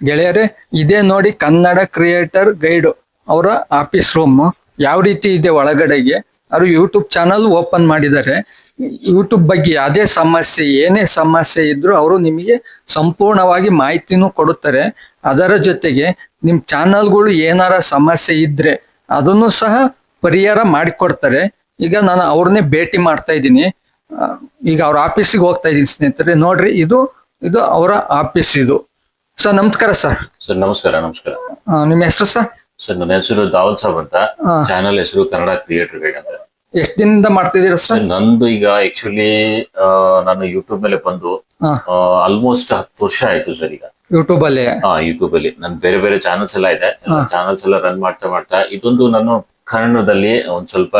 ಗೆಳೆಯರೇ, ಇದೇ ನೋಡಿ ಕನ್ನಡ ಕ್ರಿಯೇಟರ್ ಗೈಡ್ ಅವರ ಆಫೀಸ್ ರೂಮ್. ಯಾವ ರೀತಿ ಇದೆ ಒಳಗಡೆಗೆ? ಅವರು ಯೂಟ್ಯೂಬ್ ಚಾನಲ್ ಓಪನ್ ಮಾಡಿದ್ದಾರೆ. ಯೂಟ್ಯೂಬ್ ಬಗ್ಗೆ ಯಾವುದೇ ಸಮಸ್ಯೆ, ಏನೇ ಸಮಸ್ಯೆ ಇದ್ರೂ ಅವರು ನಿಮಗೆ ಸಂಪೂರ್ಣವಾಗಿ ಮಾಹಿತಿನೂ ಕೊಡುತ್ತಾರೆ. ಅದರ ಜೊತೆಗೆ ನಿಮ್ಮ ಚಾನಲ್ಗಳು ಏನಾರ ಸಮಸ್ಯೆ ಇದ್ರೆ ಅದನ್ನು ಸಹ ಪರಿಹಾರ ಮಾಡಿಕೊಡ್ತಾರೆ. ಈಗ ನಾನು ಅವ್ರನ್ನೇ ಭೇಟಿ ಮಾಡ್ತಾ ಇದ್ದೀನಿ. ಈಗ ಅವ್ರ ಆಫೀಸಿಗೆ ಹೋಗ್ತಾ ಇದ್ದೀನಿ ಸ್ನೇಹಿತರೆ. ನೋಡ್ರಿ, ಇದು ಇದು ಅವರ ಆಫೀಸ್ ಇದು. ಸರ್ ನಮಸ್ಕಾರ ಸರ್ ಸರ್ ನಮಸ್ಕಾರ ನಮಸ್ಕಾರ. ಆ, ನಿಮ್ಮ ಹೆಸರು ಸರ್ ಸರ್ ನನ್ನ ಹೆಸರು ದಾವಲ್ ಸಾಬ್ ಅಂತ. ಹಾ. ಚಾನಲ್ ಹೆಸರು ಕನ್ನಡ ಕ್ರಿಯೇಟರ್ ಗೈಡ್ ಅಂತ. ಎಷ್ಟು ದಿನದಿಂದ ಮಾಡ್ತಿದ್ದೀರಾ ಸರ್ ಸರ್ ನಂದು ಈಗ ಆಕ್ಚುಲಿ ನಾನು ಯೂಟ್ಯೂಬ್ ಮೇಲೆ ಬಂದು ಹಾ. ಆಲ್ಮೋಸ್ಟ್ ಹತ್ತು ವರ್ಷ ಆಯ್ತು ಸರ್ ಈಗ. ಯೂಟ್ಯೂಬ್ ಅಲ್ಲಿ? ಹಾ ಯೂಟ್ಯೂಬ್ ಅಲ್ಲಿ. ನನ್ ಬೇರೆ ಬೇರೆ ಚಾನಲ್ಸ್ ಎಲ್ಲ ಇದೆ. ಚಾನಲ್ಸ್ ಎಲ್ಲ ರನ್ ಮಾಡ್ತಾ ಮಾಡ್ತಾ ಇದೊಂದು ನಾನು ಕನ್ನಡದಲ್ಲಿ ಒಂದ್ ಸ್ವಲ್ಪ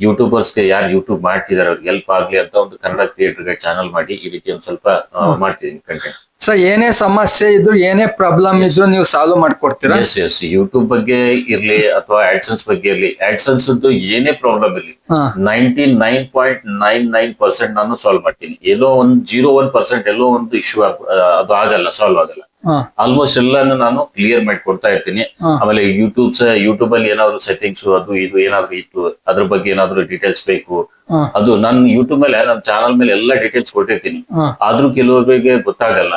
ಯೂಟ್ಯೂಬರ್ಸ್ಗೆ ಯಾರು ಯೂಟ್ಯೂಬ್ ಮಾಡ್ತಿದಾರೆ ಅವ್ರಿಗೆ ಹೆಲ್ಪ್ ಆಗ್ಲಿ ಅಂತ ಒಂದು ಕನ್ನಡ ಕ್ರಿಯೇಟರ್ ಗೈಡ್ ಚಾನಲ್ ಮಾಡಿ ಈ ರೀತಿ ಒಂದ್ ಸ್ವಲ್ಪ ಆ, ಮಾಡ್ತಿದ್ದೀನಿ ಕಂಟೆಂಟ್ ಸರ್ ಏನೇ ಸಮಸ್ಯೆ ಇದ್ರು ಏನೇ ಪ್ರಾಬ್ಲಮ್ ಇದ್ರು ನೀವು ಸಾಲ್ವ್ ಮಾಡ್ಕೊಡ್ತೀರಾ? ಎಸ್ ಎಸ್ ಯೂಟ್ಯೂಬ್ ಬಗ್ಗೆ ಇರ್ಲಿ ಅಥವಾ ಆಡ್ಸನ್ಸ್ ಬಗ್ಗೆ ಇರ್ಲಿ ಆಡ್ಸನ್ಸ್ ಏನೇ ಪ್ರಾಬ್ಲಮ್ ಇರ್ಲಿ ಹಾ. Ninety nine point nine nine percent ನಾನು ಸಾಲ್ವ್ ಮಾಡ್ತೀನಿ. ಎಲ್ಲೋ ಒಂದು ಜೀರೋ ಒನ್ ಪರ್ಸೆಂಟ್ ಎಲ್ಲೋ ಒಂದು ಇಶ್ಯೂ ಅದು ಆಗಲ್ಲ ಸಾಲ್ವ್ ಆಗಲ್ಲ. ಹಾ. ಆಲ್ಮೋಸ್ಟ್ ಎಲ್ಲಾನು ನಾನು ಕ್ಲಿಯರ್ ಮಾಡಿ ಕೊಡ್ತಾ ಇರ್ತೀನಿ. ಹಾ. ಆಮೇಲೆ ಯೂಟ್ಯೂಬ್ ಯೂಟ್ಯೂಬ್ ಅಲ್ಲಿ ಏನಾದ್ರು ಸೆಟ್ಟಿಂಗ್ಸ್ ಅದು ಇದು ಏನಾದ್ರು ಇತ್ತು ಅದ್ರ ಬಗ್ಗೆ ಏನಾದ್ರು ಡೀಟೇಲ್ಸ್ ಬೇಕು. ಹಾ. ಅದು ನಾನು ಯೂಟ್ಯೂಬ್ ಮೇಲೆ ನನ್ನ ಚಾನಲ್ ಮೇಲೆ ಎಲ್ಲ ಡೀಟೇಲ್ಸ್ ಕೊಟ್ಟಿರ್ತೀನಿ. ಹಾ. ಆದ್ರೂ ಕೆಲವರಿಗೆ ಗೊತ್ತಾಗಲ್ಲ.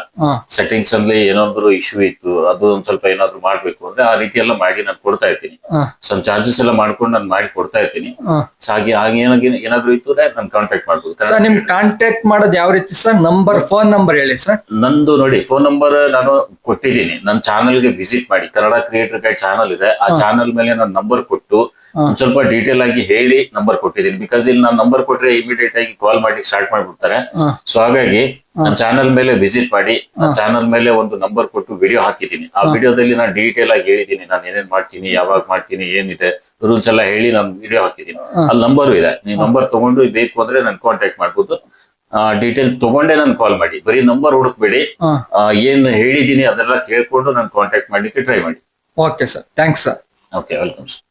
ಸೆಟ್ಟಿಂಗ್ಸ್ ಅಲ್ಲಿ ಏನೊಂದ್ರು ಇಶ್ಯೂ ಇತ್ತು ಅದು ಒಂದ್ ಸ್ವಲ್ಪ ಏನಾದ್ರು ಮಾಡ್ಬೇಕು ಅಂದ್ರೆ ಆ ರೀತಿ ಎಲ್ಲ ಮಾಡಿ ನಾನು ಕೊಡ್ತಾ ಇರ್ತೀನಿ ಸ್ವಲ್ಪ ಸಮ್ ಚಾರ್ಜಸ್ ಎಲ್ಲ ಮಾಡ್ಕೊಂಡು ನಾನು ಮಾಡಿ ಕೊಡ್ತಾ ಇರ್ತೀನಿ ಸೊ ಹಾಗೆ ಹಾಗೆ ಏನಾದ್ರು ಇತ್ತು ನಾನು ಕಾಂಟ್ಯಾಕ್ಟ್ ಮಾಡ್ಬೋದು. ಸರ್ ನಿಮ್ ಕಾಂಟ್ಯಾಕ್ಟ್ ಮಾಡೋದು ಯಾವ ರೀತಿ ಸರ್ ನಂಬರ್ ಫೋನ್ ನಂಬರ್ ಹೇಳಿ ಸರ್ ನಂದು ನೋಡಿ ಫೋನ್ ನಂಬರ್ ನಾನು ಕೊಟ್ಟಿದ್ದೀನಿ. ನನ್ನ ಚಾನಲ್ಗೆ ವಿಸಿಟ್ ಮಾಡಿ ಕನ್ನಡ ಕ್ರಿಯೇಟರ್ ಗೈಡ್ ಚಾನಲ್ ಇದೆ. ಆ ಚಾನಲ್ ಮೇಲೆ ನಾನು ನಂಬರ್ ಕೊಟ್ಟು ಸ್ವಲ್ಪ ಡೀಟೇಲ್ ಆಗಿ ಹೇಳಿ ನಂಬರ್ ಕೊಟ್ಟಿದ್ದೀನಿ. ಬಿಕಾಸ್ ಇಲ್ಲಿ ನಾನು ನಂಬರ್ ಕೊಟ್ರೆ ಇಮಿಡಿಯೇಟ್ ಆಗಿ ಕಾಲ್ ಮಾಡಿ ಸ್ಟಾರ್ಟ್ ಮಾಡಿಬಿಡ್ತಾರೆ. ಸೊ ಹಾಗಾಗಿ ನನ್ನ ಚಾನಲ್ ಮೇಲೆ ವಿಸಿಟ್ ಮಾಡಿ ನನ್ನ ಚಾನಲ್ ಮೇಲೆ ಒಂದು ನಂಬರ್ ಕೊಟ್ಟು ವಿಡಿಯೋ ಹಾಕಿದ್ದೀನಿ. ಆ ವಿಡಿಯೋದಲ್ಲಿ ನಾನು ಡೀಟೇಲ್ ಆಗಿ ಹೇಳಿದ್ದೀನಿ ನಾನು ಏನೇನ್ ಮಾಡ್ತೀನಿ ಯಾವಾಗ ಮಾಡ್ತೀನಿ ಏನಿದೆ ರೂಲ್ಸ್ ಎಲ್ಲ ಹೇಳಿ ನಾನು ವಿಡಿಯೋ ಹಾಕಿದ್ದೀನಿ. ಅಲ್ಲಿ ನಂಬರು ಇದೆ. ನೀವು ನಂಬರ್ ತಗೊಂಡು ಬೇಕು ಅಂದ್ರೆ ನಾನು ಕಾಂಟ್ಯಾಕ್ಟ್ ಮಾಡ್ಬೋದು. ಡೀಟೇಲ್ ತಗೊಂಡೇ ನಾನು ಕಾಲ್ ಮಾಡಿ. ಬರೀ ನಂಬರ್ ಹುಡುಕ್ಬೇಡಿ. ಏನ್ ಹೇಳಿದೀನಿ ಅದೆಲ್ಲ ಕೇಳ್ಕೊಂಡು ನಾನು ಕಾಂಟ್ಯಾಕ್ಟ್ ಮಾಡ್ಲಿಕ್ಕೆ ಟ್ರೈ ಮಾಡಿ. Okay sir thanks sir okay welcome sir